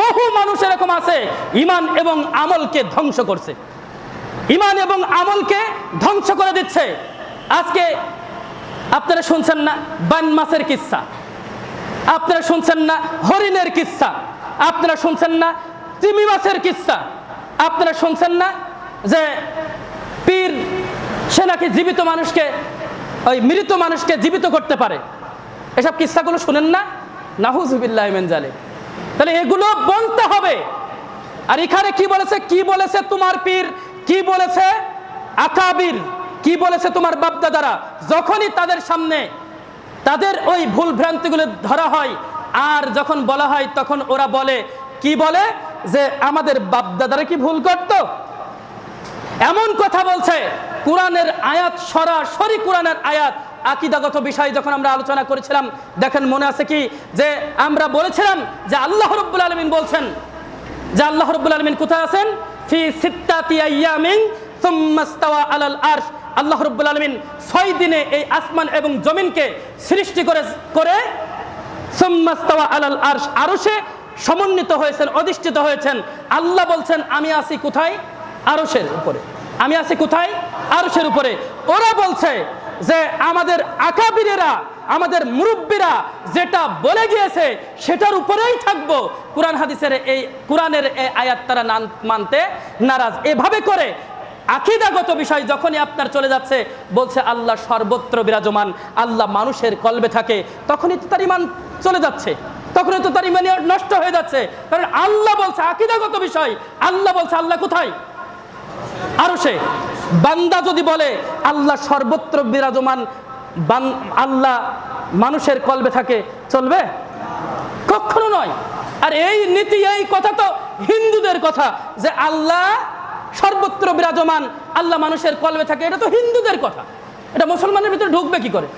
বহু মানুষ এরকম আছে, ইমান এবং আমলকে ধ্বংস করছে। ইমান এবং আমলকে ধ্বংস করে দিচ্ছে। আজকে আপনারা শুনছেন না বান মাসের কিস্সা আপনারা শুনছেন না হরিণের কিস্সা আপনারা শুনছেন না তিমি মাছের কিস্সা আপনারা শুনছেন না যে পীর, সে নাকি জীবিত মানুষকে, ওই মৃত মানুষকে জীবিত করতে পারে। এসব কিস্সাগুলো শুনেন না? নাহুজুবিল্লাহ জালে তাহলে এগুলো বলতে হবে। আর এখানে কি বলেছে? কি বলেছে তোমার পীর? কি বলেছে? আকাবির। কি বলেছে তোমার বাপদাদারা? যখনই তাদের সামনে তাদের ওই ভুল ভ্রান্তিগুলো ধরা হয়, আর যখন বলা হয়, তখন ওরা বলে, কি বলে? যে আমাদের বাপদাদারা কি ভুল করতো? এমন কথা বলছে। কোরআনের আয়াত সরাসরি কোরআনের আয়াত আকিদাগত বিষয় যখন আমরা আলোচনা করেছিলাম, দেখেন মনে আছে কি? যে আমরা বলেছিলাম যে আল্লাহ রব্বুল আলমিন বলছেন, যে আল্লাহ রব্বুল আলমিন কোথায় আছেন? ফি সিত্তাতি আইয়ামিন সুম্মা আলাল আরশ। আল্লাহ রব্বুল আলমিন ছয় দিনে এই আসমান এবং জমিনকে সৃষ্টি করে করে সুম্মা ইস্তাওয়া আলাল আরশ আরশে সমন্বিত হয়েছেন, অধিষ্ঠিত হয়েছেন। আল্লাহ বলছেন, আমি আছি কোথায়? আরশের উপরে। আমি আছি কোথায়? আরশের উপরে। ওরা বলছে যে আমাদের আকাবিরেরা, আমাদের মুরব্বীরা যেটা বলে গিয়েছে, সেটার উপরেই থাকব। কোরআন হাদিসের এই, কোরআনের এই আয়াত তারা মানতে নারাজ। এভাবে করে আকিদাগত বিষয় যখনই আপনার চলে যাচ্ছে, বলছে আল্লাহ সর্বত্র বিরাজমান, আল্লাহ মানুষের কলবে থাকে, তখনই তো তার ইমান চলে যাচ্ছে। তখনই তো তার ইমান নষ্ট হয়ে যাচ্ছে। কারণ আল্লাহ বলছে আকিদাগত বিষয়, আল্লাহ বলছে আল্লাহ কোথায়? আরও সে। বান্দা যদি বলে, আল্লাহ সর্বত্র বিরাজমান আল্লাহ মানুষের কলবে থাকে, চলবে? কখনো নয়। আর এই নীতি, এই কথা তো হিন্দুদের কথা যে আল্লাহ সর্বত্র বিরাজমান, আল্লাহ মানুষের কলবে থাকে, এটা তো হিন্দুদের কথা। এটা মুসলমানের ভিতরে ঢুকবে কি করে?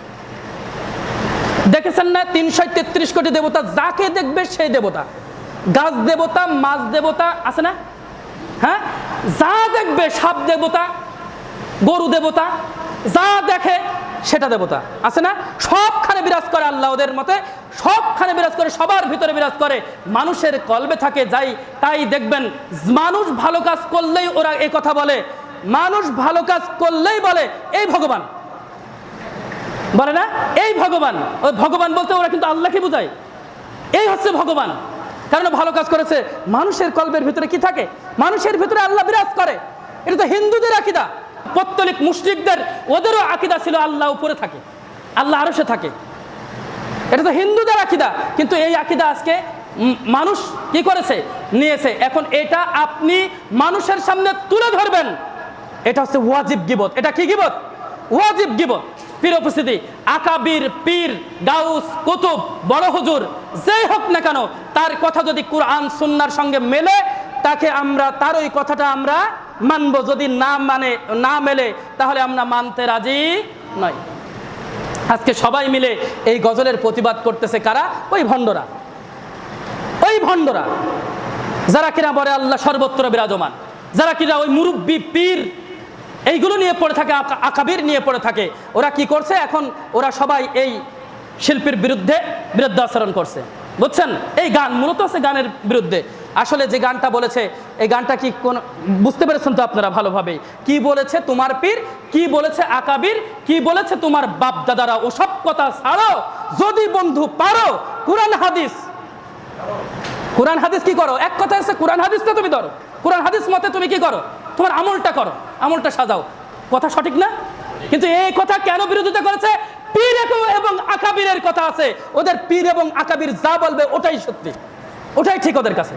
দেখেছেন না তিনশো তেত্রিশ কোটি দেবতা যাকে দেখবে সেই দেবতা? গাছ দেবতা, মাছ দেবতা, আছে না? হ্যাঁ? যা দেখবে সাপ দেবতা গরু দেবতা, যা দেখে সেটা দেবতা। আছে না? সবখানে বিরাজ করে আল্লাহ ওদের মতে, সবখানে বিরাজ করে, সবার ভিতরে বিরাজ করে। মানুষের কলবে থাকে, যাই তাই দেখবেন। মানুষ ভালো কাজ করলেই ওরা এই কথা বলে। মানুষ ভালো কাজ করলেই বলে, এই ভগবান। বলে না? এই ভগবান। ওই ভগবান বলতে ওরা কিন্তু আল্লাহকে বোঝায়। এই হচ্ছে ভগবান। কারণ ভালো কাজ করেছে। মানুষের কল্পের ভিতরে কি থাকে? মানুষের ভিতরে আল্লাহ বিরাজ করে। এটা তো হিন্দুদের আকিদা। পত্তলিক মুসলিকদের ওদেরও আকিদা ছিল আল্লাহ উপরে থাকে, আল্লাহ আরও সে থাকে। এটা তো হিন্দুদের আকিদা, কিন্তু এই আকিদা আজকে মানুষ কি করেছে? নিয়েছে। এখন এটা আপনি মানুষের সামনে তুলে ধরবেন। এটা হচ্ছে ওয়াজিব গিবত। এটা কি গিবত? ওয়াজিব গিবত। পীর উপস্থিতি, আকাবির, পীর, গাউস, কুতুব, বড় হুজুর, যেই হোক না কেন, তার কথা যদি কোরআন, সুন্নার সঙ্গে মেলে, তাকে আমরা, তার ওই কথাটা আমরা মানবো যদি না মানে না মেলে, তাহলে আমরা মানতে রাজি নয় আজকে সবাই মিলে এই গজলের প্রতিবাদ করতেছে কারা? ওই ভণ্ডরা। ওই ভণ্ডরা। যারা কিনা বলে আল্লাহ সর্বত্র বিরাজমান, যারা কিনা ওই মুরব্বী, পীর, এইগুলো নিয়ে পড়ে থাকে আকাবির নিয়ে পড়ে থাকে, ওরা কি করছে? এখন ওরা সবাই এই শিল্পীর বিরুদ্ধে বিরুদ্ধে আচরণ করছে। বুঝছেন? এই গান মূলত আছে গানের বিরুদ্ধে। আসলে যে গানটা বলেছে, এই গানটা কি কোন বুঝতে পেরেছেন তো আপনারা ভালোভাবে? কি বলেছে তোমার পীর? কি বলেছে আকাবির? কি বলেছে তোমার বাপ দাদারা ওসব কথা ছাড়ো যদি বন্ধু পারো, কোরআন হাদিস। কোরআন হাদিস কি করো? এক কথা আছে কোরআন হাদিসটা তুমি ধরো। কোরআন হাদিস মতে তুমি কি করো? তোমার আমলটা করো। আমলটা সাজাও। কথা সঠিক না? কিন্তু এই কথা কেন বিরোধিতা করেছে? পীর এবং- আকাবিরের কথা আছে। ওদের পীর এবং আকাবির যা বলবে ওটাই সত্যি। ওটাই ঠিক ওদের কাছে।